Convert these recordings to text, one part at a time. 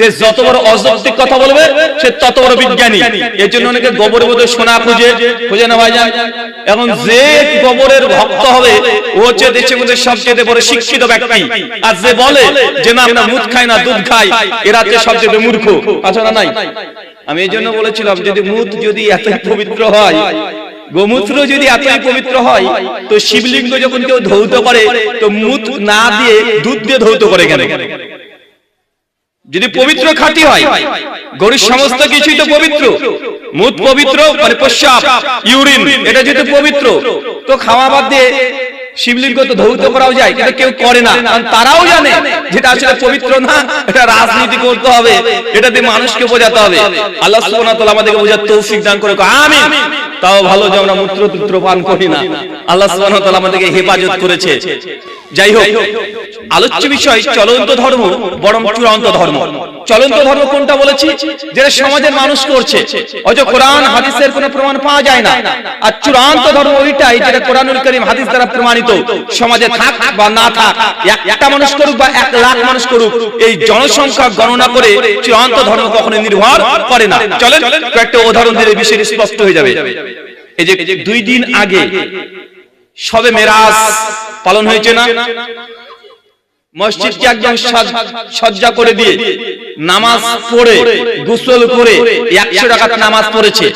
যে যত বড় অযৌক্তিক কথা বলবে, সে তত বড় বিজ্ঞানী। এর জন্য অনেকে গোবরের মধ্যে সোনা খুঁজে খুঁজে না ভাইজান এখন যে গোবরের ভক্ত হবে, ও হচ্ছে দেশের মধ্যে সবচেয়ে বড় শিক্ষিত ব্যক্তি। আর যে বলে যে না, আমরা মুদ খাই না, দুধ খাই এরা হচ্ছে সবচেয়ে মূর্খ। আছে না নাই? আমি এই জন্য বলেছিলাম, যদি মুদ যদি এত পবিত্র হয়, গোমূত্র যদি এতই পবিত্র হয়, তো শিবলিঙ্গ যখন কেউ ধৌত করে, তো মুদ না দিয়ে দুধ দিয়ে ধৌত করে কেন? যদি পবিত্র খাঁটি হয় গরুর সমস্ত কিছুই তো পবিত্র। মুদ পবিত্র মানে প্রস্রাব ইউরিন এটা যদি পবিত্র তো খাওয়া বাদ দিয়ে শিবলিঙ্গ তো ধৌত করাও যায় কিন্তু কেউ করে না। কারণ তারাও জানে যেটা আসলে পবিত্র না এটা রাজনীতি করতে হবে এটা দিয়ে মানুষকে বোঝাতে হবে। আল্লাহ সুবহানাহু ওয়া তাআলা আমাদেরকে বোঝার তৌফিক দান করে আমিন। তাও ভালো যে আমরা মূত্র তুত্র পান করি না। আল্লাহ সুবহানাহু ওয়া তাআলা আমাদেরকে হেফাজত করেছে। যাই হোক আলোচ্য বিষয় চলন্ত ধর্ম বরং চূড়ান্ত ধর্ম। চলন্ত ধর্ম কোনটা বলেছি? যেটা সমাজের মানুষ করছে। অথচ কোরআন হাদিসের কোনো প্রমাণ পাওয়া যায় না। আর চূড়ান্ত ধর্ম ওইটাই যেটা কোরআনুল করিম হাদিস দ্বারা প্রমাণিত। সমাজে থাক বা না থাক একটা মানুষ করুক বা এক লাখ মানুষ করুক এই জনসংখ্যা গণনা করে চূড়ান্ত ধর্ম কখনো নির্ভর করে না। চলেন কয়েকটা উদাহরণ দিলে বিষয়টি স্পষ্ট হয়ে যাবে। এই যে দুই দিন আগে সবে মেরাজ পালন হয়েছে না? মসজিদকে একদম সাজ- সজ্জা করে দিয়ে নামাজ পড়ে গোসল করে একশো টাকা নামাজ পড়েছে।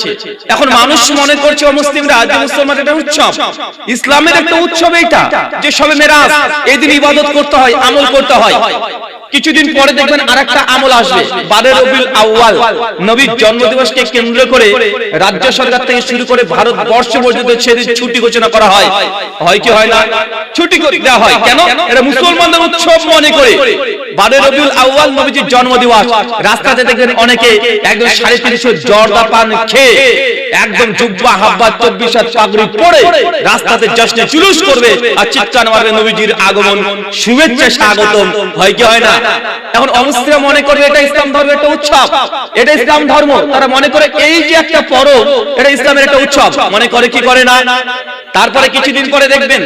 এখন মানুষ মনে করছে মুসলিমরা যে মুসলমানের একটা উৎসব। ইসলামের একটা উৎসব এইটা যে সবে মেরাজ এই দিন ইবাদত করতে হয় আমল করতে হয়। কিছুদিন পরে দেখবেন আরেকটা আমল আসবে। বারে রবিউল আউয়াল। নবীর জন্মদিবসকে কেন্দ্র করে রাজ্য সরকার থেকে শুরু করে ভারতবর্ষ পর্যন্ত সেদিন ছুটি ঘোষণা করা হয়। হয়। কি হয় না? ছুটি দেওয়া হয়। কেন? এটা মুসলমানদের উৎসব মনে করে। বারে রবিউল আউয়াল নবীজির জন্মদিবস রাস্তাতে দেখবেন অনেকে একদম সাড়ে তিনশো জর্দা পান খেয়ে একদম জুব্বা হাব্বা চব্বিশ হাত পাগড়ি পরে রাস্তাতে জশ্নে জুলুস করবে। আর চিৎকার মারবে নবীজির আগমন শুভেচ্ছা স্বাগতম। হয় কি হয় না? এখন অমুসলিমরা মনে করে এটা ইসলাম ধর্মের একটা উৎসব। এটা ইসলাম ধর্ম। তারা মনে করে এই যে একটা পরব এটা ইসলামের একটা উৎসব। মনে করে কি করে না? তারপরে কিছুদিন পরে দেখবেন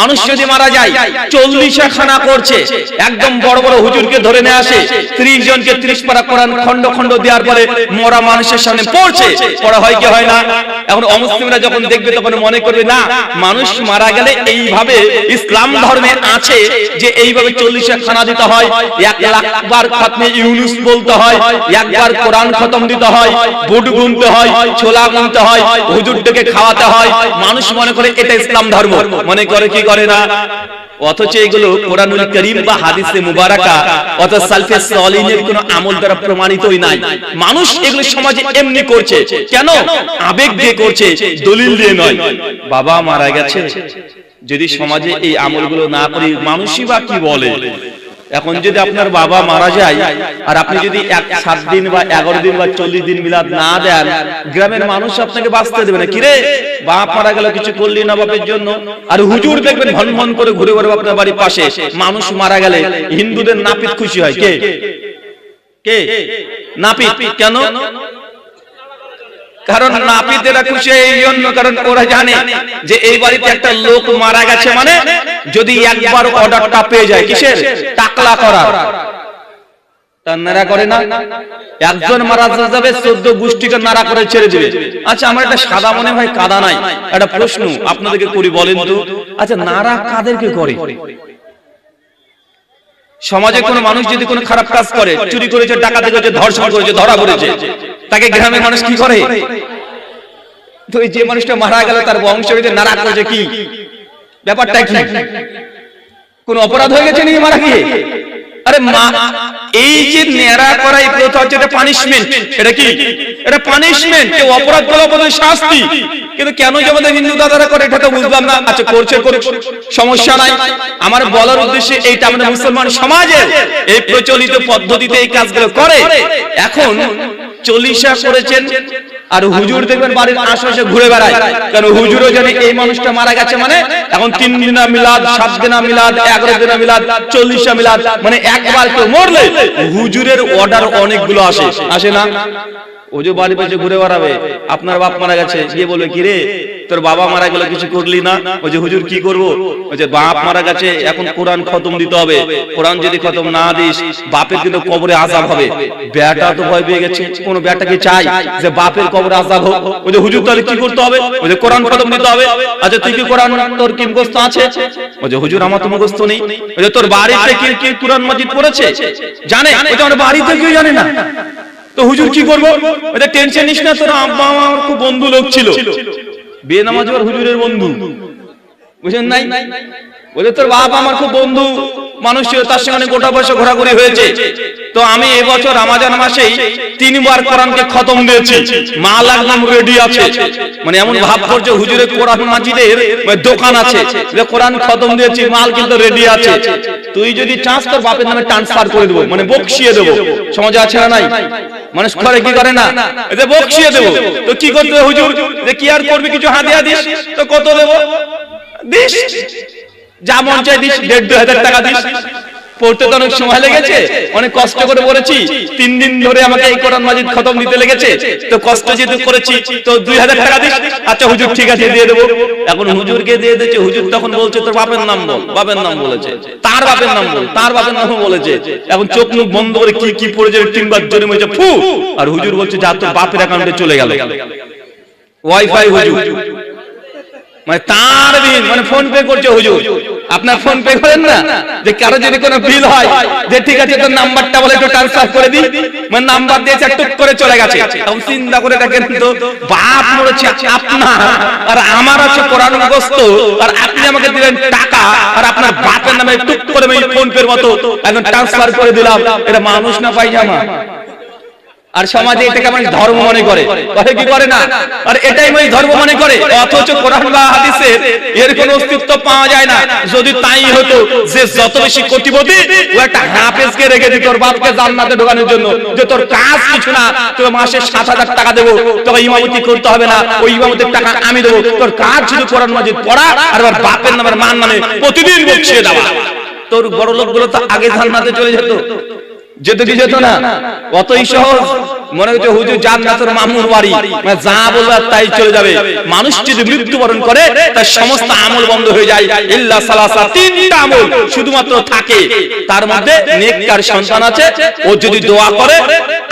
মানুষ যদি মারা যায় চল্লিশে খানা করছে। একদম বড় বড় হুজুরকে ধরে নিয়ে আসে। ত্রিশ জনকে ত্রিশ পারা কোরআন খন্ড খন্ড দেওয়ার পরে মরা মানুষের সামনে পড়ছে। পড়া হয় কি হয় না? এখন অমুসলিমরা যখন দেখবে, তখন মনে করবে, না, মানুষ মারা গেলে এইভাবে ইসলাম ধর্মে আছে যে এইভাবে চল্লিশে খানা দিতে হয়, এক লাখ বার খতমে ইউনুস বলতে হয়, একবার কোরআন খতম দিতে হয়, বুট গুনতে হয়, ছোলা গুনতে হয় হুজুরটাকে খাওয়াতে হয়। মানুষ মনে করে, এটা ইসলাম ধর্ম। মনে করে কি করে না? অথচ এগুলো কোরআনুল করিম বা হাদিসে মুবারাকা, অথচ সালফে সলিনের কোনো আমল দ্বারা প্রমাণিতই নাই। মানুষ এগুলো সমাজে এমনি করছে। কেন? আবেগ দিয়ে করছে, দলিল দিয়ে নয়। বাবা মারা গেছে। যদি সমাজে এই আমলগুলো না করি, মানুষই বা কি বলে? এখন যদি আপনার বাবা মারা যায় আর আপনি যদি এক সাত দিন বা এগারো দিন বা চল্লিশ দিন মিলাদ না দেন, গ্রামের মানুষ আপনাকে বাঁচতে দেবে না। কিরে? বাপ মারা গেল, কিছু করলি না বাপের জন্য? আর হুজুর দেখবেন ভন ভন করে ঘুরে ঘুরে আপনার বাড়ির পাশে। মানুষ মারা গেলে হিন্দুদের নাপিত খুশি হয়। কে? কে? নাপিত। কেন? কারণ নাপিতেরা খুশি এই জন্য কারণ ওরা জানে যে এই বাড়িতে একটা লোক মারা গেছে মানে যদি একবার অর্ডারটা পেয়ে যায়, কিসের? টাকলা করার। আচ্ছা আমার একটা সাদা কাদা নাই। একটা প্রশ্ন আপনাদেরকে করি, বলেন তো। আচ্ছা সমাজে কোনো মানুষ যদি কোনো খারাপ কাজ করে, চুরি করেছে, ডাকাতি করেছে, ধর্ষণ করেছে, ধরা পড়েছে তাকে গ্রামের মানুষ কি করে? তো যে মানুষটা মারা গেল, তার বংশ নাড়া করেছে কি? ব্যাপারটা কি? কোন অপরাধ হয়ে গেছে নাকি মারা গিয়ে? আরে মা, এই যে নেড়া করা এই প্রথা হচ্ছে, এটা পানিশমেন্ট এটা কি? এটা পানিশমেন্ট কেউ অপরাধ করলে অপরাধের শাস্তি। কিন্তু কেন যে আমাদের হিন্দু দাদারা করে, এটা তো বুঝলাম না। আচ্ছা করছে, করুক। সমস্যা নাই। আমার বলার উদ্দেশ্যে এইটা আমাদের মুসলমান সমাজের এই প্রচলিত পদ্ধতিতে এই কাজগুলো করে। এখন চল্লিশা করেছেন আর হুজুর দেখবেন বাড়ির আশেপাশে ঘুরে বেড়ায়। কারণ হুজুরও জানে এই মানুষটা মারা গেছে মানে এখন তিন দিনা মিলাদ, সাত দিনা মিলাদ, এগারো দিনা মিলাদ, চল্লিশা মিলাদ মানে একবার কেউ মরলে হুজুরের অর্ডার অনেকগুলো আসে। আসে না? ও যে বাড়ি পাশে ঘুরে বেড়াবে, আপনার বাপ মারা গেছে, গিয়ে বলবে কি রে তোর বাবা মারা গেল, কিছু করলি না? ওই যে হুজুর কি করব? ওই যে বাপ মারা গেছে, এখন কোরআন খতম দিতে হবে। কোরআন যদি খতম না দিস, বাপের কিন্তু কবরে আজাব হবে। বেটা তো ভয় পেয়ে গেছে, কোন বেটাকে চাই যে বাপের কবরে আজাব হোক? ওই যে হুজুর তাহলে কি করতে হবে? ওই যে কোরআন খতম দিতে হবে। আচ্ছা তুই কি কোরআন, তোর কি মুখস্থ আছে? ওই যে হুজুর আমার তো মুখস্থ নেই। ওই যে তোর বাড়িতে কি কি কোরআন মাজিদ পড়েছে? জানে? ওই যে আমার বাড়িতে কেউ জানে না। তো হুজুর কি করব? ওটা টেনশন নিস না, তোর আব্বা আমার খুব বন্ধু লোক ছিল। বিয়ে নামাজ আর হুজুরের বন্ধু। বুঝলেন নাই? বলে, তোর বাপ আমার খুব বন্ধু, মানুষ ছিল, তার সঙ্গে গোটা বয়সে ঘোরাঘুরি হয়েছে। তো আমি এবছর আমাজান মাসেই তিনবার কোরআনকে খতম দিয়েছি। মাল একদম রেডি আছে। মানে এমন ভাব করছে হুজুরের কোরআন মাজিদের দোকান আছে। যে কোরআন খতম দিয়েছি, মাল কিন্তু রেডি আছে। তুই যদি চাস, তোর বাপের নামে ট্রান্সফার করে দেবো মানে বকশিয়ে দেবো। সমাজে আছে না নাই? মানুষ করে কি করে না? যে বকশিয়ে দেবো। তো কি করতে হুজুর? যে কি আর করবি, কিছু হাতিয়া দিস? তো কত দেবো? দিস। যা মন চাই দিস দেড় দু হাজার টাকা দিস। পড়তে তো অনেক সময় লেগেছে অনেক কষ্ট করে পড়েছি। তিন দিন ধরে আমাকে এই কোরআন মাজিদ খতম দিতে লেগেছে। তো কষ্ট যেহেতু করেছি তো দুই হাজার টাকা দিস। আচ্ছা হুজুর ঠিক আছে দিয়ে দেবো। এখন হুজুরকে দিয়ে দিয়েছে হুজুর তখন বলছে তোর বাপের নাম বল বাপের নাম বলেছে তার বাপের নাম বল তার বাপের নাম বলেছে। এখন চোখ মুখ বন্ধ করে কি কি পড়েছে তিনবার জোরে মেরেছে ফু! আর হুজুর বলছে যা তোর বাপের অ্যাকাউন্টে চলে গেল। ওয়াইফাই হুজুর। মানে তার বিল মানে ফোন পে করছে হুজুর। আপনার ফোন পে করেন না? যে কারও যদি কোনো বিল হয়, যে ঠিক আছে, তোর নাম্বারটা বলে একটু ট্রান্সফার করে দিই। মানে নাম্বার দিয়েছে টুক করে চলে গেছে। তখন চিন্তা করে দেখেন তো, বাপ মরেছে আপনার, আর আমার আছে কোরআন মুখস্থ, আর আপনি আমাকে দিলেন টাকা, আর আপনার বাপের নামে টুক করে ফোন পের মতো এখন ট্রান্সফার করে দিলাম। এটা মানুষ না পাইজামা। আর সমাজে এটাকে মানুষ ধর্ম মনে করে। করে কি করে। না? আর এটাই মানুষ ধর্ম মনে করে। অথচ কোরআন বা হাদিসের এর কোনো অস্তিত্ব পাওয়া যায় না। যদি তাই হতো যে যত বেশি কোটিপতি ও একটা হাফেজকে রেখে দিত তোর বাপকে জান্নাতে ঢোকানোর জন্য যে তোর কাজ কিছু না তোর মাসে সাত হাজার টাকা দেবো তোকে ইমামতি করতে হবে না ওই ইমামতির টাকা আমি দেবো। তোর কাজ শুধু কোরআন মাজিদ পড়া আর ওর বাপের নামের মান নামে প্রতিদিন বকশিয়ে দেওয়া। তোর বড় লোকগুলো তো আগে জান্নাতে চলে যেত। যেতে কি যেত না। কতই সহজ। মনে হচ্ছে হুজুর জান্নাতের মামুর বাড়ি মানে যা বলবে তাই চলে যাবে। মানুষ যদি মৃত্যুবরণ করে, তার সমস্ত আমল বন্ধ হয়ে যায়। ইল্লা সালাসা, তিনটা আমল শুধুমাত্র থাকে। তার মধ্যে নেককার সন্তান আছে, ও যদি দোয়া করে,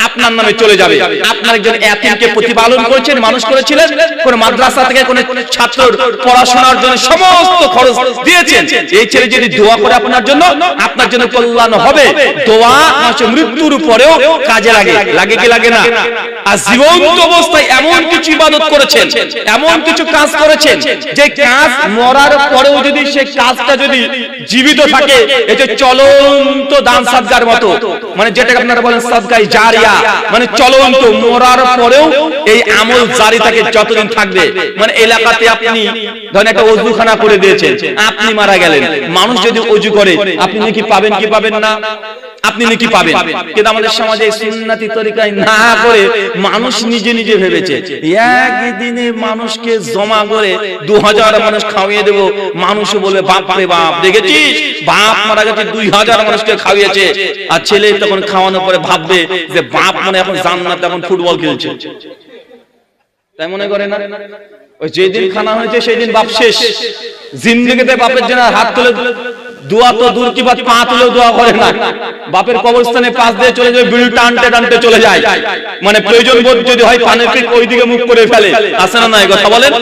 আপনার নামে চলে যাবে। আপনার একজন এতিমকে প্রতিপালন করেছেন, মানুষ করেছিলেন, কোন মাদ্রাসা থেকে কোন ছাত্র পড়াশোনার জন্য সমস্ত খরচ দিয়েছেন। এই ছেলে যদি দোয়া করে আপনার জন্য আপনার জন্য কল্যাণ হবে। দোয়া মৃত্যুর পরেও কাজে লাগে। লাগে কি লাগে না। আর জীবন্ত অবস্থায় এমন কিছু ইবাদত করেছেন, এমন কিছু কাজ করেছেন, যে কাজ মরার পরেও যদি সে কাজটা যদি জীবিত থাকে, এই যে চলন্ত দান সাদগার মতো মানে যেটাকে আপনারা বলেন সাদগাই জারিয়া মানে চলন্ত মরার পরেও এই আমল জারি থাকে যতদিন থাকবে। মানে এলাকাতে আপনি, ধরেন একটা অজুখানা করে দিয়েছেন, আপনি মারা গেলেন। মানুষ যদি অজু করে, আপনি কি পাবেন কি পাবেন না? আপনি নাকি পাবেন। কিন্তু আমাদের সমাজে সুন্নাতি তরিকায় না করে মানুষ নিজে নিজে ভেবেছে। একদিনে মানুষকে জমা করে দু হাজার মানুষ খাওয়িয়ে দেব মানুষ বলবে বাপ রে বাপ দেখেছিস? বাপ মারা গেছে দুই হাজার মানুষকে খাওয়িয়েছে। আর ছেলে তখন খাওয়ানোর পরে ভাববে যে বাপ মানে এখন জান্নাত এখন ফুটবল খেলছে। তাই মনে করে না? ওই যেদিন খানা হয়েছে সেই দিন বাপ শেষ। জিন্দগিতে বাপের জন্য হাত তুলে দোয়া তো দূর কি বাত, পা তুলেও দোয়া করে না। বাপের কবরস্থানে পাশ দিয়ে চলে যায় বিড়ি টানতে টানতে চলে যায়। মানে প্রয়োজন বোধ যদি হয় পানের পিক ওই দিকে মুখ করে ফেলে। আসে না নাই কথা বলেন?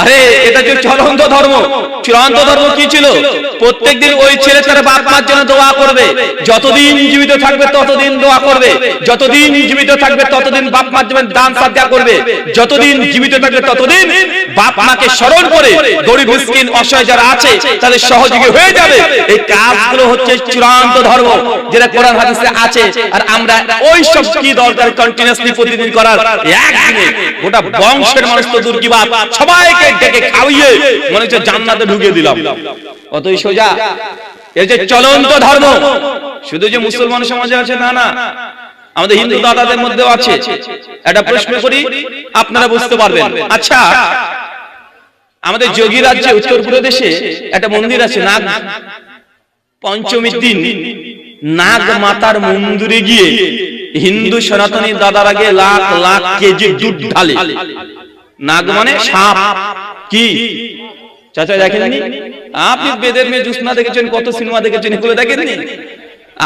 আরে, এটা যে চলন্ত ধর্ম। চূড়ান্ত ধর্ম কি ছিল? প্রত্যেকদিন ওই ছেলে তার বাপ মার জন্য দোয়া করবে। যতদিন জীবিত থাকবে, ততদিন দোয়া করবে। যতদিন জীবিত থাকবে, ততদিন বাপ মার জন্য দান সাধ্যা করবে। যতদিন জীবিত থাকবে, ততদিন বাপ মাকে স্মরণ করে গরিব, মিসকিন, অসহায় যারা আছে, তাদের সহযোগী হয়ে যাবে। এই কাজগুলো হচ্ছে চূড়ান্ত ধর্ম, যেটা কোরআন হাদিসে আছে। আর আমরা ওই সব কি দরকার কন্টিনিউয়াসলি প্রতিদিন করার? একদিনে গোটা বংশের মানুষ তো দূর কি বাপ সবাইকে ডেকে খাওয়িয়ে মনে হচ্ছে জান্নাতে ঢুকিয়ে দিলাম। অতই সোজা। এই যে চলন্ত ধর্ম, শুধু যে মুসলমান সমাজে আছে না না, আমাদের হিন্দু দাদাদের মধ্যেও আছে। একটা প্রশ্ন করি, আপনারা বুঝতে পারবেন। আচ্ছা আমাদের যোগী রাজ্যে উত্তরপ্রদেশে একটা মন্দির আছে নাগ পঞ্চমীর দিন নাগ মাতার মন্দিরে গিয়ে হিন্দু সনাতনী দাদার আগে লাখ লাখ কেজি দুধ ঢালে। নাগ মানে সাপ। কি? চাচা দেখেননি? আপনি বেদের মেয়ে জুসনা দেখেছেন কত সিনেমা দেখেছেন এগুলো দেখেননি?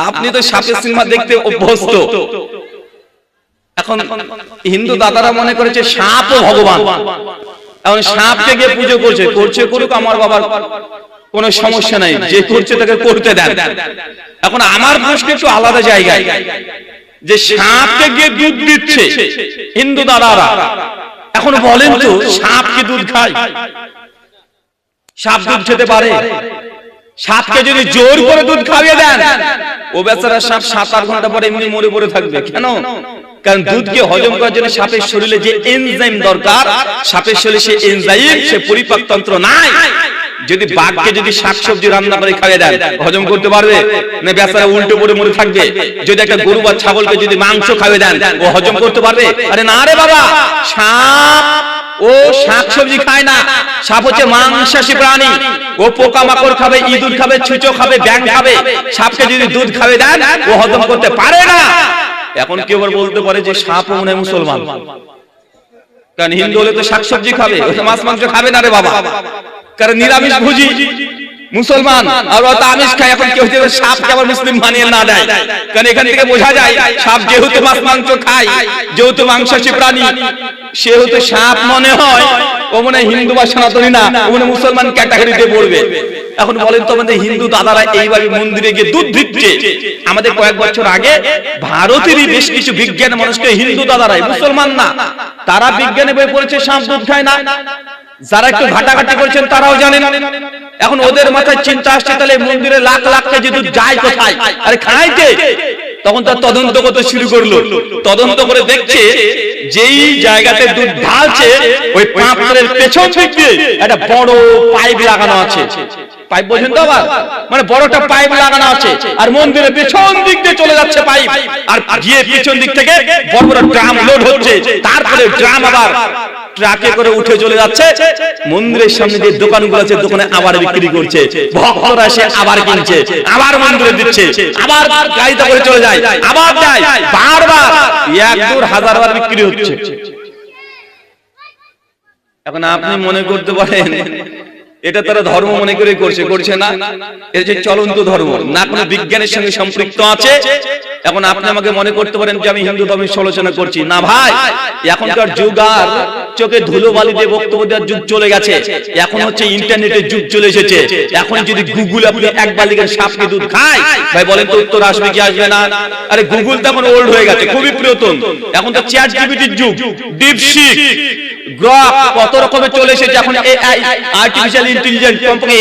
আপনি তো সাপের সিনেমা দেখতে অভ্যস্ত। এখন হিন্দু দাদারা মনে করেছে সাপও ভগবান। এখন সাপকে গিয়ে পুজো করছে করছে করুক আমার বাবার কোনো সমস্যা নাই। যে করছে তাকে করতে দেন। এখন আমার প্রশ্ন একটু আলাদা জায়গায় যে সাপকে গিয়ে দুধ দিচ্ছে হিন্দু দাদারা এখন বলেন তো সাপ কি দুধ খায়? সাপ দুধ খেতে পারে? সাপকে যদি জোর করে দুধ খাইয়ে দেন ও বেচারা সাপ সাত আট ঘণ্টা পরে এমনি মরে পড়ে থাকবে। কেন? কারণ দুধকে হজম করার জন্য সাপের শরীরে যে এনজাইম দরকার সাপের শরীরে সে এনজাইম সে পরিপাক তন্ত্র নাই। যদি বাঘকে যদি শাকসবজি রান্না করে খাইয়ে দেন হজম করতে পারবে? না বেচারা উল্টো পড়ে মরে থাকবে। যদি একটা গরু বা ছাগলকে যদি মাংস খাইয়ে দেন ও হজম করতে পারবে? আরে না রে বাবা সাপ ও শাকসবজি খায় না। সাপ হচ্ছে মাংসাশী প্রাণী। ও পোকা মাকড় খাবে, ইঁদুর খাবে, ছুঁচো খাবে ব্যাং খাবে। সাপকে যদি দুধ খাবে দেন, ও হজম করতে পারে না। এখন কেউ বলতে পারে যে সাপ মনে মুসলমান। কারণ হিন্দু হলে তো শাকসবজি খাবে মাছ, মাংস খাবে না রে বাবা। কারণ নিরামিষ ভুজি। মুসলমান আর অত আমিষ খায়, এখন কেউ যদি সাপকে আবার মুসলিম মানিয়ে না দেয়। কারণ এখান থেকে বোঝা যায়, সাপ যেহেতু মাছ, মাংস খায়, যেহেতু মাংসাশী প্রাণী সেহেতু সাপ মনে হয়, ও মনে হিন্দু বা সনাতনী না, ও মনে মুসলমান ক্যাটাগরিতে পড়বে। এখন বলেন তো আমাদের হিন্দু দাদারা এইভাবে মন্দিরে গিয়ে দুধ দিচ্ছে। আমাদের কয়েক বছর আগে ভারতেরই বেশ কিছু বিজ্ঞান মানুষকে হিন্দু দাদারাই, মুসলমান না, তারা বিজ্ঞানে বই পড়েছে, সাপ দুধ খায় না। যারা একটু ঘাটাঘাটি করছেন, তারাও জানেন। এখন ওদের মাথায় চিন্তা আসছে তাহলে মন্দিরে লাখ লাখ দুধ যায় কোথায়? আরে কে? তখন তার তদন্ত করতে শুরু করল। তদন্ত করে দেখছে যেই জায়গাতে দুধ ঢালছে ওই পাত্রের পেছন দিক দিয়ে একটা বড় পাইপ লাগানো আছে। পাইপ বোঝেন তো আবার? মানে বড়টা পাইপ লাগানো আছে। আর মন্দিরের পেছন দিক দিয়ে চলে যাচ্ছে পাইপ। আর গিয়ে পেছন দিক থেকে বড় বড় ড্রাম লোড হচ্ছে। তারপরে ড্রাম আবার ট্রাকে করে উঠে চলে যাচ্ছে। মন্দিরের সামনে যে দোকানগুলো আছে, দোকানে আবার বিক্রি করছে। ভক্তরা এসে আবার কিনছে, আবার মন্দিরে দিচ্ছে, আবার গাড়িতে করে চলে যায়, আবার যায়, বারবার, এক দূর হাজার বার বিক্রি হচ্ছে। এখন আপনি মনে করতে পারেন এটা তারা ধর্ম মনে করে করছে করছে না। এটা যে চলন্ত ধর্ম, না কোনো বিজ্ঞানের সঙ্গে সম্পৃক্ত আছে? এখন আপনি আমাকে মনে করতে পারেন যে আমি হিন্দু ধর্মের সমালোচনা করছি। না ভাই, এখনকার যুগ আর চোখে ধুলো বালি দিয়ে বক্তব্য দেওয়ার যুগ চলে গেছে। এখন হচ্ছে ইন্টারনেটের যুগ চলে এসেছে। এখন যদি গুগল আপনি এক বালিকের সাপকে দুধ খায়, ভাই বলেন তো উত্তর আসবে কি আসবে না? আরে গুগল তো এখন ওল্ড হয়ে গেছে, খুবই প্রিয়তম এখন তো চ্যাট জিপিটির যুগ। ডিপসিক গ্রক কত রকমের চলে এসেছে। এখন এআই আর্টিফিশিয়াল ইন্টেলিজেন্স কমপক্ষে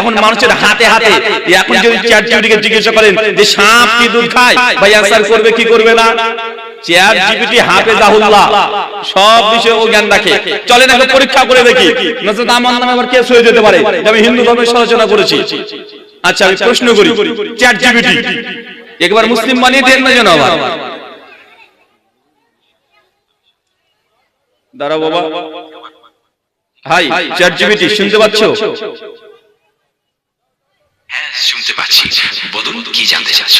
এখন মানুষের হাতে হাতে এখন যদি চ্যাট জিপিটিকে জিজ্ঞাসা করেন যে সাপ কি দুধ খায়? ভাই অ্যানসার করবে কি করবে না? চ্যাট জিপিটি হাফেজাহুল্লাহ সব বিষয়ে ও জ্ঞান রাখে। চলেন এখন পরীক্ষা করে দেখি। নচেত আমার নামে আবার কেস হয়ে যেতে পারে। আমি হিন্দু ধর্মের সমালোচনা করেছি। আচ্ছা আমি প্রশ্ন করি। চ্যাট জিপিটি একবার মুসলিম বানিয়ে দেন না যেন আবার। দাঁড়াও বাবা। হাই চ্যাট জিপিটি শুনতে পাচ্ছো? হ্যাঁ শুনতে পাচ্ছি। বলুন কি জানতে চাচ্ছ?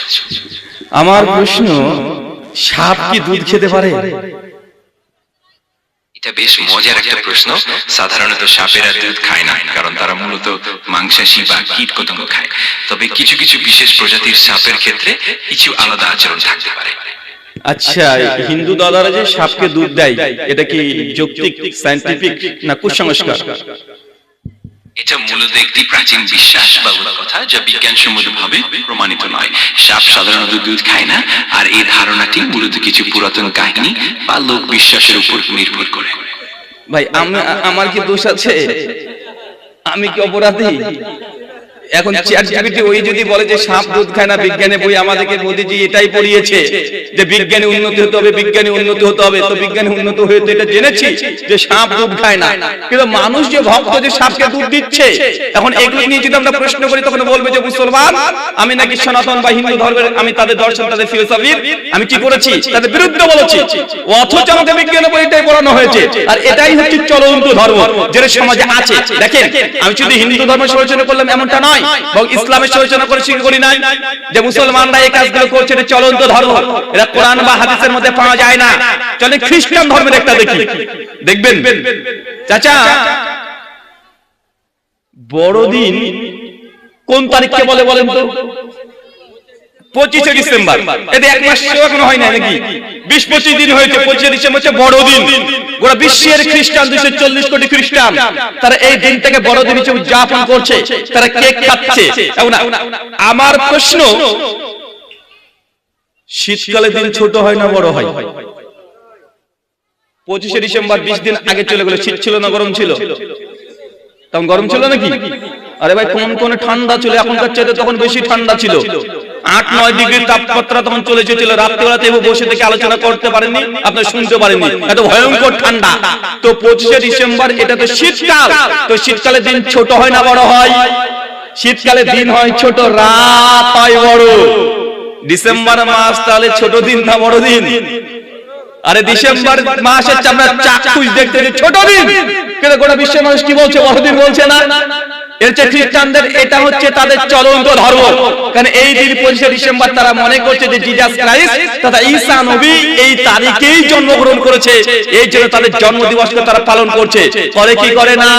আমার প্রশ্ন সাপ কি দুধ খেতে পারে? এটা বেশ মজার একটা প্রশ্ন। সাধারণত সাপেরা দুধ খায় না কারণ তারা মূলত মাংসাশী বা কীট পতঙ্গ খায়। তবে কিছু কিছু বিশেষ প্রজাতির সাপের ক্ষেত্রে কিছু আলাদা আচরণ থাকতে পারে। আচ্ছা হিন্দু দাদারা যে সাপকে দুধ দেয় এটা কি যৌক্তিক সায়েন্টিফিক না কুসংস্কার? এটা মূলত একটি প্রাচীন বিশ্বাস বা কথা যা বিজ্ঞানসম্মতভাবে প্রমাণিত নয়। সাপ সাধারণত দুধ খায় না আর এই ধারণাটি মূলত কিছু পুরাতন কাহিনী বা লোক বিশ্বাসের উপর নির্ভর করে। ভাই আমার কি দোষ আছে? আমি কি অপরাধী? এখন চ্যাট জিপিটি ওই যদি বলে যে সাপ দুধ খায় না বিজ্ঞানে বই আমাদেরকে মোদিজি এটাই পড়িয়েছে যে বিজ্ঞানী উন্নতি হতে হবে বিজ্ঞানী উন্নতি হতে হবে তো বিজ্ঞানী উন্নত হয়ে তো এটা জেনেছি যে সাপ দুধ খায় না। কিন্তু মানুষ যে ভক্ত যে সাপকে দুধ দিচ্ছে এখন এগুলো নিয়ে যদি আমরা প্রশ্ন করি তখন বলবে যে মুসলমান আমি নাকি সনাতন বা হিন্দু ধর্মের আমি তাদের দর্শন তাদের ফিলোসফির আমি কি করেছি? তাদের বিরুদ্ধে বলেছি। অথচ আমাদের বিজ্ঞানে বই এটাই পড়ানো হয়েছে। আর এটাই হচ্ছে চলন্ত ধর্ম যেটা সমাজে আছে। দেখেন আমি শুধু হিন্দু ধর্মের সমালোচনা করলাম এমনটা নয়। বরং ইসলামের সমালোচনা করে শিখে করি নাই যে মুসলমানরা এই কাজগুলো করছে, এটা চলন্ত ধর্ম। এটা কোরআন বা হাদিসের মধ্যে পাওয়া যায় না। চলে খ্রিস্টান ধর্মের একটা দেখি। দেখবেন? চাচা, বড়দিন কোন তারিখকে বলে বলেন তো? পঁচিশে ডিসেম্বর। এতে এক মাস এখনও হয় না নাকি? বিশ পঁচিশ দিন হয়েছে, পঁচিশে ডিসেম্বর হচ্ছে বড়দিন। গোটা বিশ্বের খ্রিস্টান দুশো চল্লিশ কোটি খ্রিস্টান, তারা এই দিনটাকে বড়দিন হিসেবে উদযাপন করছে, তারা কেক খাচ্ছে আমার প্রশ্ন, শীতকালে দিন ছোট হয় না বড় হয়? পঁচিশে ডিসেম্বর বিশ দিন আগে চলে গেল শীত ছিল না, গরম ছিল? তখন গরম ছিল নাকি? আরে ভাই, কোন কোন ঠান্ডা ছিল? এখনকার চাইতে তখন বেশি ঠান্ডা ছিল। আট, নয় ডিগ্রি তাপমাত্রা তখন চলে এসেছিল। রাত্রিবেলাতে বসে থেকে আলোচনা করতে পারেননি, আপনার শুনতে পারেননি। এত ভয়ঙ্কর ঠান্ডা। তো পঁচিশে ডিসেম্বর এটা তো শীতকাল। তো শীতকালে দিন ছোট হয় না, বড় হয়? শীতকালে দিন হয় ছোট, রাত হয় বড়। ডিসেম্বর মাস তাহলে ছোট দিন না বড় দিন? আরে ডিসেম্বর মাস হচ্ছে আমরা চাক্ষুষ দেখতে ছোট দিন। কিন্তু গোটা বিশ্বের মানুষ কি বলছে? বড়দিন বলছে না। হচ্ছে খ্রিস্টানদের এটা হচ্ছে তাদের চলন্ত ধর্ম। কারণ এই দিন পঁচিশে ডিসেম্বর তারা মনে করছে যে জিজাস ক্রাইস্ট তথা ঈসা নবী এই তারিখেই জন্মগ্রহণ করেছে। এই জন্য তাদের জন্মদিবসকে তারা পালন করছে। পরে কি করে না?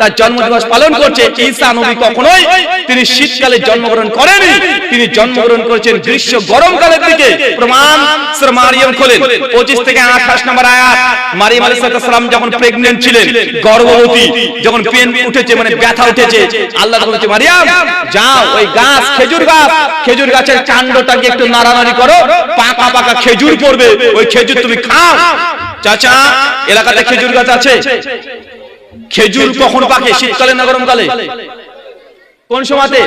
তার জন্মদিবস পালন করছে ঈসা নবী কখনোই তিনি শীতকালে জন্মগ্রহণ করেনি। তিনি জন্মগ্রহণ করেছেন গ্রীষ্ম গরমকালের দিকে। প্রমাণ, সূরা মারিয়াম খোলেন। 25 থেকে 28 নম্বর আয়াত। মারিয়াম আলাইহিস সালাম যখন প্রেগন্যান্ট ছিলেন, গর্ভবতী, যখন পেন উঠেছে মানে ব্যথা উঠেছে, আল্লাহ বলছে, মারিয়াম, যাও, ওই গাছ, খেজুর গাছ, খেজুর গাছের কাণ্ডটাকে একটু নাড়ানাড়ি করো, পাকা পাকা খেজুর পড়বে, ওই খেজুর তুমি খাও। চাচা, এলাকাতে খেজুর গাছ আছে? খেজুর কখন পাকে? শীতকালে না গরমকালে? কোন সময়তে?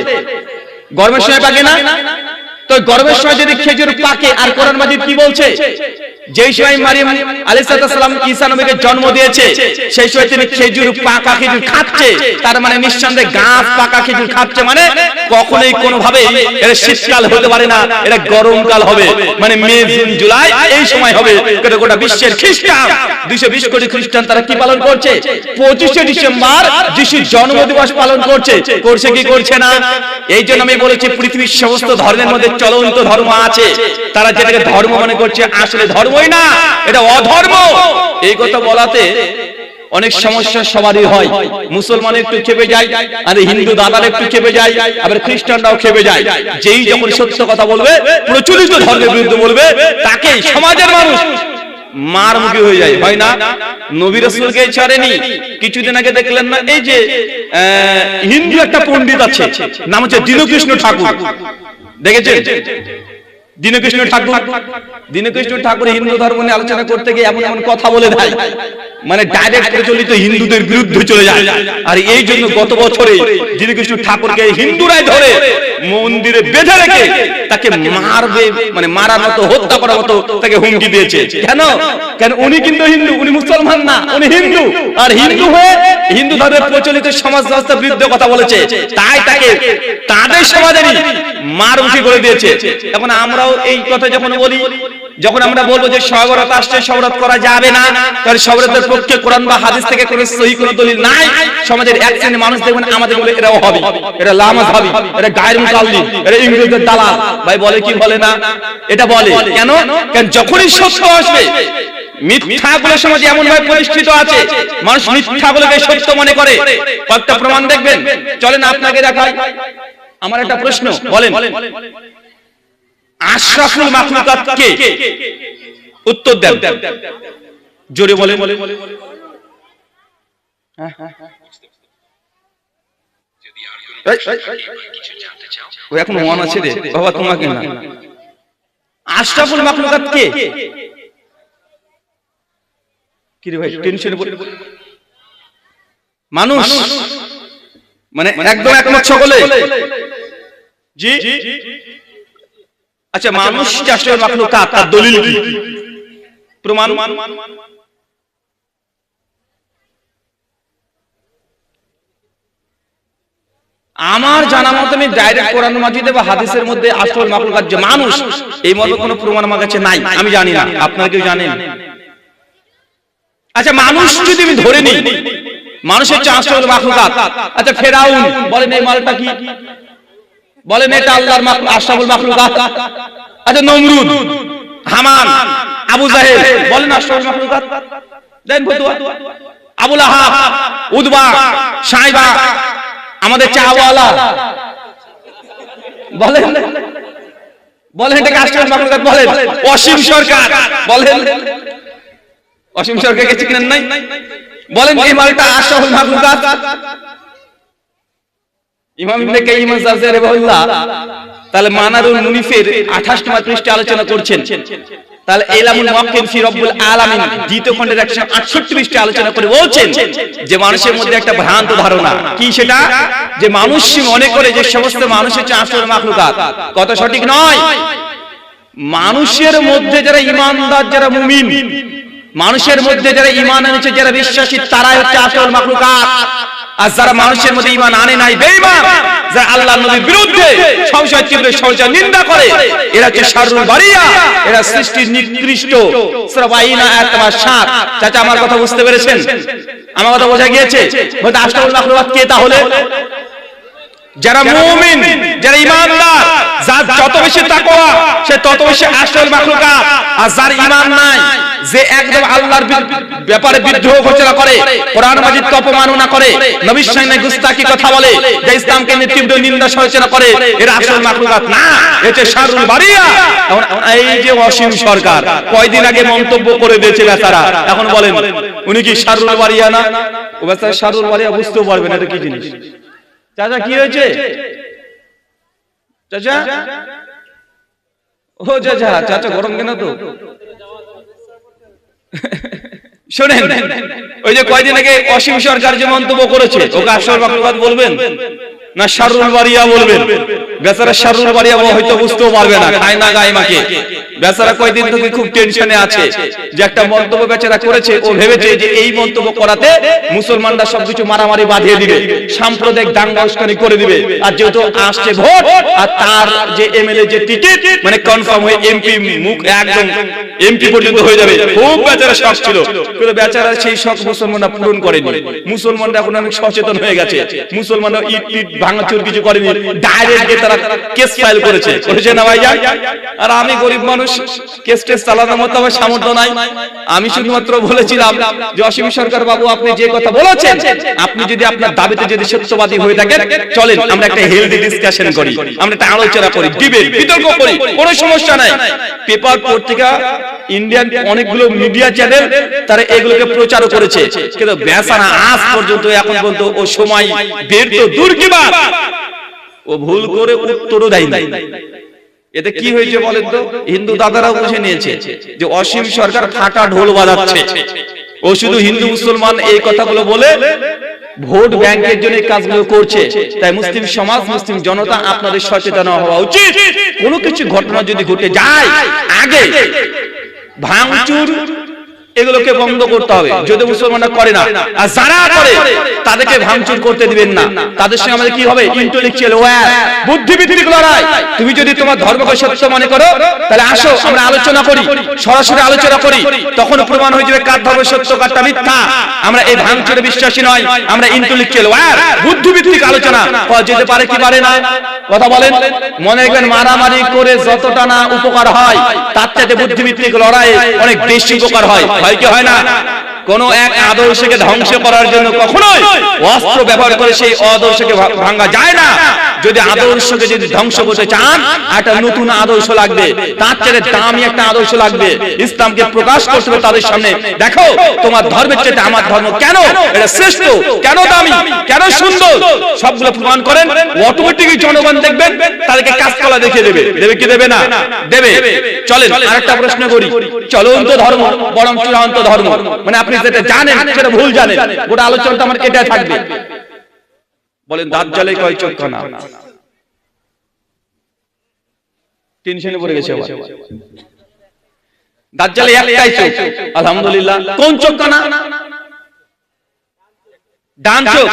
গরমের সময় পাকে না? তো গরমের সময় যদি খেজুর পাকে আর কোরআন মাজিদ কি বলছে? যেই সময় মারিয়াম আলাইহিস সালাম ঈসা নবীকে জন্ম দিয়েছে সেই সময় তিনি খেজুর পাকা খেজুর খাচ্ছে তার মানে নিঃসন্দেহে গাছ পাকা খেজুর খাচ্ছে মানে কখনোই কোনো ভাবে এটা শীতকাল হতে পারে না এটা গরমকাল হবে। মানে মে জুন জুলাই এই সময় হবে কিন্তু গোটা বিশ্বের খ্রিস্টান। দুইশো বিশ কোটি খ্রিস্টান তারা কি পালন করছে? পঁচিশে ডিসেম্বর যিশুর জন্মদিবস পালন করছে। করছে কি করছে না? এই জন্য আমি বলেছি পৃথিবীর সমস্ত ধর্মের মধ্যে চলন্ত ধর্ম আছে। তারা যেটাকে ধর্ম মনে করছে, আসলে ধর্মই না, এটা অধর্ম। এই কথা বলাতে অনেক সমস্যা সবারই হয়। মুসলমান একটু খেপে যায়, আর হিন্দু দাদার একটু খেপে যায়, আবার খ্রিস্টানরাও খেপে যায়। যেই যখন সত্য কথা বলবে, প্রচলিত ধর্মের বিরুদ্ধে বলবে তাকে সমাজের মানুষ মার মুখী হয়ে যায়। হয় না? নবী রাসূলকে ছাড়েনি। কিছুদিন আগে দেখলেন না, এই যে হিন্দু একটা পণ্ডিত আছে, নাম হচ্ছে দীনকৃষ্ণ ঠাকুর। দেখেছেন? দীনকৃষ্ণ ঠাকুর দীনকৃষ্ণ ঠাকুর হিন্দু ধর্ম নিয়ে আলোচনা করতে গিয়ে এমন এমন কথা বলে দেয়। মানে ডাইরেক্ট প্রচলিত হিন্দুদের বিরুদ্ধে চলে যায়। আর এই জন্য গত বছরে দীনকৃষ্ণ ঠাকুরকে হিন্দুরাই ধরে। মন্দিরে বেঁধে রেখে তাকে মারবে মানে মারার মতো, হত্যা করার মতো তাকে হুমকি দিয়েছে। কেন? কেন? উনি কিন্তু হিন্দু, উনি মুসলমান না, উনি হিন্দু। আর হিন্দু হয়ে হিন্দু ধর্মের প্রচলিত সমাজ ব্যবস্থার বিরুদ্ধে কথা বলেছে। তাই তাকে তাদের সমাজেরই মার উঠি করে দিয়েছে। এখন আমরাও এই কথা যখন বলি যখন আমরা বলব যে সবরত আসছে সবরত করা যাবে না, তাহলে সবরতের পক্ষে কোরআন বা হাদিস থেকে কোনো সহি কোনো দলিল নাই। সমাজের এক শ্রেণির মানুষ দেখবেন আমাদের বলে এরাও হবে। এটা লামাজ হবে এটা গায়ের মুকাল্লি এটা ইংরেজদের দালাল। ভাই বলে কি বলে না? এটা বলে। কেন? কেন যখনই সত্য আসবে, মিথ্যাগুলো সমাজে এমন ভাবে প্রতিষ্ঠিত আছে, মানুষ মিথ্যাগুলোকে সত্য মনে করে। কয়েকটা প্রমাণ দেখবেন। চলেন আপনাকে দেখাই। আমার একটা প্রশ্ন, বলেন। আশরাফুল মাখলুকাত কে উত্তর দেন। জোরে বলে এই, এই, ও এখন ওয়ান আছে রে। বাবা তোমাকে না। আশরাফুল মাখলুকাত কে কি রে ভাই টেনশনে মানুষ। মানে একদম একমত সকলে। জি। আচ্ছা মানুষ চাষের মাখলুকাত তার দলিল কি? প্রমাণ? আমার জানা মতে আমি ডাইরেক্ট কোরআন মাজিদে বা হাদিসের মধ্যে আসল মাখলুকাত যে মানুষ এই মতো কোনো প্রমাণ আমার কাছে নাই আমি জানি না আপনারা কেউ জানেন? আচ্ছা মানুষ যদি আমি ধরে নিই মানুষের চাষ হল মাখলুকাত আচ্ছা ফেরাউন বলেন এই মালটা কি? বলেন এটা আল্লাহর মাখলুক আশরাফুল মাখলুকাত আচ্ছা নমরুদ, হামান, আবু জাহেল, বলেন আশরাফুল মাখলুকাত দেন ফতোয়া। আবুল আহাব, উদবা, সাইবা, আমাদের চাওয়ালা। বলেন। বলেন এটাকে আশ্চর্য মাকলুকাত বলেন। অসীম সরকার, বলেন। অসীম সরকারকে চিনেন নাই? বলেন এই মালটা আশরাফুল মাকলুকাত ইমাম ইবনে কাইয়িম রাহিমাহুল্লাহ তাহলে মানারুল মুনিফের 28 নম্বর পৃষ্ঠাে আলোচনা করছেন। তাহলে ইলামুল মুওয়াক্কিন ফি রব্বুল আলামিন দ্বিতীয় খণ্ডের 168 পৃষ্ঠাে আলোচনা করে বলছেন যে মানুষের মধ্যে একটা ভ্রান্ত ধারণা। কি সেটা? যে মানুষ মনে করে যে সমস্ত মানুষ হচ্ছে আসল মাখলুকাত। কত সঠিক নয়। মানুষের মধ্যে যারা ইমানদার যারা মুমিন মানুষের মধ্যে যারা ইমান এনেছে যারা বিশ্বাসী তারাই হচ্ছে আসল মাখলুকাত। আর যারা মানুষের মধ্যে ইমান আনে নাই বেঈমান যারা আল্লাহ নবীর বিরুদ্ধে সংশয় তীব্র সংশয় নিন্দা করে এরা হচ্ছে শারুল বাড়িয়া এরা সৃষ্টির নিকৃষ্ট। সূরা বাইনা আয়াত নাম্বার 7 চাচা আমার কথা বুঝতে পেরেছেন? আমার কথা বোঝা গিয়েছে? বলতে আসল মাখলুকাত কে তাহলে? যারা মুমিন যারা ইমানদার যার যত বেশি তাকওয়া সে তত বেশি আসল মাখলুকাত। আর যার ঈমান নাই যে একদম আল্লাহর ব্যাপারে বিদ্রোহ ঘোষণা করে কোরআন মাজিদকে অপমাননা করে নবীর সামনে গুস্তাকি কথা বলে যে ইসলামকে নিয়ে নিন্দা সমালোচনা করে এরা আসল মাখলুকাত না এতে শারুল বাড়িয়া এখন এই যে অসীম সরকার কয়দিন আগে মন্তব্য করে দিয়েছে বেচারা এখন বলেন উনি কি শারুল বাড়িয়া না? ও বেচারা শারুল বাড়িয়া বুঝতেও পারবেন এটা কি জিনিস চাচা কি হয়েছে? চাচা? ও চাচা চাচা গরম কেন তো? শোনেন ওই যে কয়দিন আগে অসীম সরকার যে মন্তব্য করেছে ওকে আসল বাক্যবাদ বলবেন? না শারুল বাড়িয়া বলবেন? বেচারা শারুল বাড়িয়া হয়তো বুঝতেও পারবে না। খায় না। গায়ে মাকে। বেচারা কয়দিন থেকে খুব টেনশনে আছে। যে একটা মন্তব্য বেচারা করেছে ও ভেবেছে যে এই মন্তব্য করাতে মুসলমানরা সবকিছু মারামারি বাঁধিয়ে দিবে। সাম্প্রদায়িক দাঙ্গা উস্কানি করে দিবে। আর যেহেতু আসছে ভোট আর তার যে এমএলএ যে টিকিট মানে কনফার্ম হয়ে এমপি মুখ একদম এমপি পর্যন্ত হয়ে যাবে। খুব বেচারা শখ ছিল। কিন্তু বেচারা সেই শখ মুসলমানরা পূরণ করেনি। মুসলমানরা এখন অনেক সচেতন হয়ে গেছে। মুসলমানরা ইট ইট ভাঙাচুর কিছু করেনি ডাইরেক্ট তারা কেস ফাইল করেছে। করেছে না ভাইজান? আর আমি গরিব মানুষ কেস টেস চালানোর মতো আমার সামর্থ্য নাই। আমি শুধুমাত্র বলেছিলাম যে অসীম সরকার বাবু, আপনি যে কথা বলেছেন, আপনি যদি আপনার দাবিতে যদি সত্যবাদী হয়ে থাকেন, চলেন, আমরা একটা হেলদি ডিসকাশন করি। আমরা একটা আলোচনা করি ডিবেট বিতর্ক করি, কোনো সমস্যা নাই। পেপার পত্রিকা ইন্ডিয়ান অনেকগুলো মিডিয়া চ্যানেল তারা এগুলোকে প্রচার করেছে। কিন্তু বেসারা আজ পর্যন্ত এখন পর্যন্ত ও সময় বের তো দূর কি বাত? ও ভুল করে উত্তরও দেয় নাই এতে কি হয়েছে বলেন তো? হিন্দু দাদারাও বুঝে নিয়েছে যে অসীম সরকার ফাটা ঢোল বাজাচ্ছে। ও শুধু হিন্দু মুসলমান এই কথাগুলো বলে ভোট ব্যাংকের জন্য কাজগুলো করছে। তাই মুসলিম সমাজ, মুসলিম জনতা আপনাদের সচেতন হওয়া উচিত। কোনো কিছু ঘটনা যদি ঘটে যায়, আগে ভাঙচুর এগুলোকে বন্ধ করতে হবে। যদি মুসলমানরা করে না, আর যারা করে, তাদেরকে ভাঙচুর করতে দিবেন না। তাদের সঙ্গে আমাদের কি হবে? ইন্টেলেকচুয়াল ওয়্যার বুদ্ধিভিত্তিক লড়াই। তুমি যদি তোমার ধর্মকে সত্য মনে করো, তাহলে আসো, আমরা আলোচনা করি, সরাসরি আলোচনা করি। তখন প্রমাণ হয়ে যাবে কার ধর্ম সত্য, কারটা মিথ্যা। আমরা এই ভাঙচুরে বিশ্বাসী নয়, আমরা ইন্টেলেকচুয়াল ওয়্যার বুদ্ধিভিত্তিক আলোচনা। করা যেতে পারে কি পারে না? কথা বলেন। মনে রাখবেন, মারামারি করে যতটা না উপকার হয়, তার চাইতে বুদ্ধিভিত্তিক লড়াই অনেক বেশি উপকার হয়। হয় কি হয় না? কোন এক আদর্শকে ধ্বংস করার জন্য কখনোই অস্ত্র ব্যবহার করে সেই আদর্শকে ভাঙা যায় না। যদি আদর্শকে যদি ধ্বংস করতে চান, একটা নতুন আদর্শ লাগবে। তার চেয়ে দামি একটা আদর্শ লাগবে। ইসলামকে প্রকাশ করতে হবে তাদের সামনে। দেখো, তোমার ধর্মের চেয়ে আমার ধর্ম কেন? এটা শ্রেষ্ঠ। কেন দামি? কেন সুন্দর? সবগুলো প্রমাণ করেন। অটোমেটিকই জনগণ দেখবেন, তাদেরকে কাজকলা দেখিয়ে দেবে। দেবে কি দেবে না? দেবে। চলেন, আরেকটা প্রশ্ন করি। চলন্ত ধর্ম, বরং চূড়ান্ত ধর্ম। মানে আপনি যেটা জানেন, সেটা ভুল জানেন। গোটা আলোচনাটা আমার এটা থাকবে। বলেন দাঁত জলে কয় চোখ না টেনশনে পড়ে গেছে আবার। একটাই চোখ। আলহামদুলিল্লাহ। কোন ডান চোখ।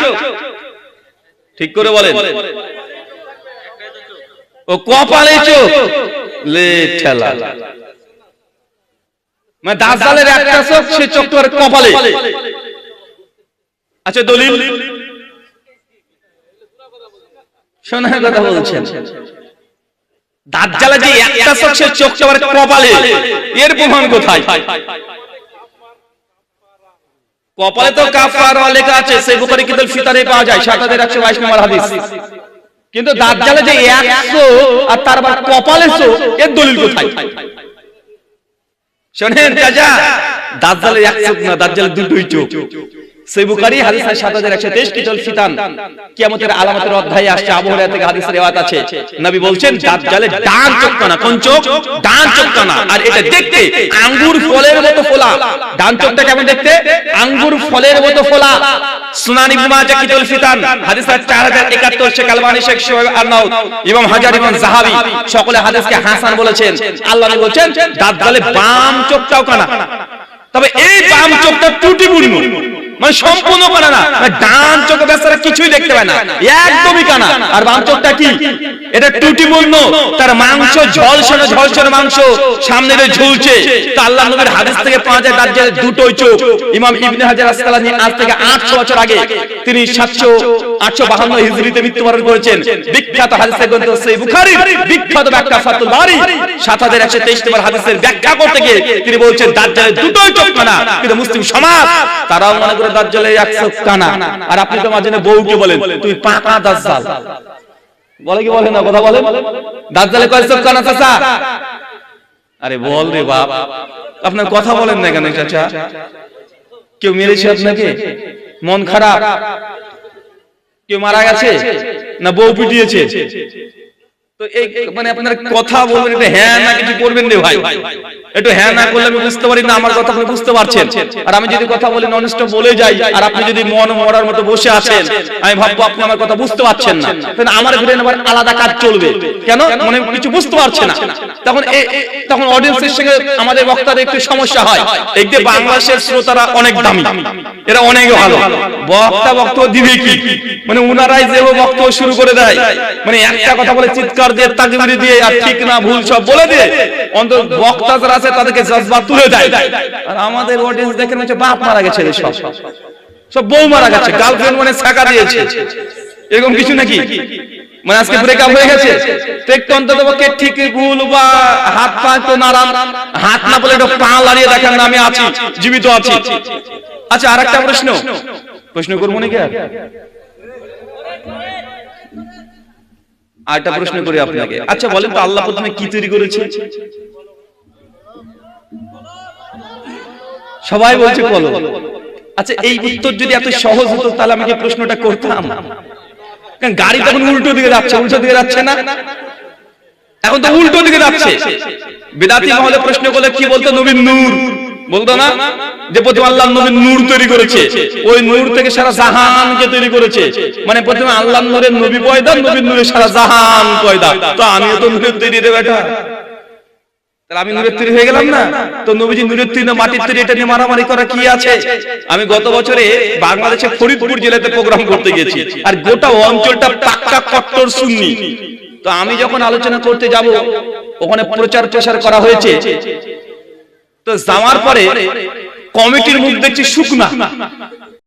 ঠিক করে বলেন। ও কপালে চোখ। লে ঠেলা। মানে দাজ্জালের একটা চোখ সে চোখ কপালে। আচ্ছা দলিল। শোনার কথা বলছেন। দাজ্জালে যে একটা চোখ সে চোখ আবার কপালে এর প্রমাণ কোথায়? কপালে তো কাফার লেখা আছে সেই বুখারী কিতাব ফিতারে পাওয়া যায় 7122 নম্বর হাদিস। কিন্তু দাজ্জালে যে 100 আর তার আবার কপালে 100 এর দলিল কোথায়? শোনেন চাচা দাজ্জালের এক চোখ না দাজ্জালের দুটোই চোখ। সেই বুখারী হাদিস 7123 কিতাব ফিতান কিয়ামতের আলামতের অধ্যায়ে আসছে আবু হুরায়রা থেকে হাদিসের রিওয়ায়াত আছে। নবী বলছেন দাজ্জালের ডান চোখ কোন চোখ? ডান চোখ আর এটা দেখতে আঙ্গুর ফলের মতো ফোলা। ডান চোখটা কেমন দেখতে? আঙ্গুর ফলের মতো ফোলা। সুনান ইবনে মাজাহ কিতাব ফিতান হাদিস 4071 শেখ আলবানী শেখ শোয়েব আরনাউত ইমাম হাজার ইমাম জাহাবি। সকলে হাদিসকে হাসান বলেছেন। আল্লাহ নবী বলছেন দাজ্জালের বাম চোখটাও কানা। তবে এই বাম চোখটা ত্রুটিপূর্ণ মানে সম্পূর্ণ কানা না। মানে ডান চোখে বেচারা কিছুই দেখতে পায় না। একদমই কানা। আর বাম চোখটা কি? এটা টুটি ত্রুটিপূর্ণ তার মাংস ঝলসনে ঝলসনে মাংস সামনে রে ঝুলছে। তা আল্লাহ নবীর হাদিস থেকে পাওয়া যায় দাজ্জালের দুটোই চোখ। ইমাম ইবনে হাজার আসকালানি আজ থেকে 800 বছর আগে। তিনি 700 852 হিজরিতে মৃত্যুবরণ করেছেন। বিখ্যাত হাদিসের গ্রন্থ সহিহ বুখারীর বিখ্যাত ব্যাখ্যা ফাতুল বারি। 7123 নম্বর হাদিসের ব্যাখ্যা করতে গিয়ে তিনি বলছেন, দাজ্জালের দুটোই চোখ কানা কিন্তু মুসলিম সমাজ, তারাও মনে করে দাজ্জালের এক চোখ কানা আর আপনি তো মাঝে বউকে বলেন, তুই পাকা দাজ্জাল। বলে কি বলে না, কথা বলে? দাজ্জালে কয় চোখ কানা চাচা? আরে বল রে বাপ, আপনার কথা বলেন না কেন চাচা? কেউ মেরেছে আপনাকে? মন খারাপ। কেউ মারা গেছে না বউ পিটিয়েছে? মানে হ্যাঁ একটু হ্যাঁ না করলে আমি বুঝতে না, আমার কথা আপনি বুঝতে পারছেন। আর আমি যদি কথা বলি যাই, আর আপনি যদি মন মরার মতো বসে আমি ভাববো আপনি আমার কথা বুঝতে পারছেন না। আমার ঘুরে আলাদা কাজ চলবে। কেন? মনে কিছু বুঝতে পারছে না। তখন তখন অডিয়েন্সের সঙ্গে আমাদের বক্তাদের একটু সমস্যা হয়। যে বাংলাদেশের শ্রোতারা অনেক দামি। এরা অনেক ভালো। বক্তা বক্তব্য দিবে কি? মানে উনারাই যে বক্তব্য শুরু করে দেয়। মানে একটা কথা বলে চিৎকার দিয়ে, তাকবির দিয়ে, আর ঠিক না ভুল সব বলে দিয়ে, অন্তত বক্তা যারা আছে তাদেরকে জজবা তুলে দেয়। আর আমাদের অডিয়েন্স দেখেন হচ্ছে বাপ মারা গেছে সব। সব বউ মারা গেছে গার্লফ্রেন্ড মানে ছাকা দিয়েছে। এরকম কিছু নাকি? মানে আজকে ব্রেকআপ হয়ে গেছে। বলে আচ্ছা আরেকটা প্রশ্ন। করি আপনাকে। আচ্ছা বলেন তো, আল্লাহ প্রথমে কি তৈরি করেছে? সবাই বলছে কলম আচ্ছা এই উত্তর যদি এত সহজ হতো, তাহলে আমি প্রশ্নটা করতাম? গাড়ি তখন উল্টো দিকে যাচ্ছে, উল্টো দিকে যাচ্ছে না। এখন তো উল্টো দিকে যাচ্ছে। বেদাতি মহলে প্রশ্ন করলে কি বলতো? নবীন নূর। বলতো না? যে প্রথমে আল্লাহ নবীন নূর তৈরি করেছে। ওই নূর থেকে সারা জাহানকে তৈরি করেছে। মানে প্রথমে আল্লাহ নূরের নবী পয়দা, নবীন নূরের সারা জাহান পয়দা। তো আমিও তো নূরের তৈরি দেবে বেটা তাহলে আমি নূরের তৈরি হয়ে গেলাম না? তো নবীজি নূরের তৈরি না মাটির তৈরি এটা নিয়ে মারামারি করা কি আছে? আমি গত বছরে বাংলাদেশের ফরিদপুর জেলাতে প্রোগ্রাম করতে গেছি আর গোটা অঞ্চলটা পাক্কা কট্টর সুন্নি। তো আমি যখন আলোচনা করতে যাব ওখানে প্রচার প্রসার করা হয়েছে। তো যাওয়ার পরে কমিটির মুখ দেখছি শুকনা।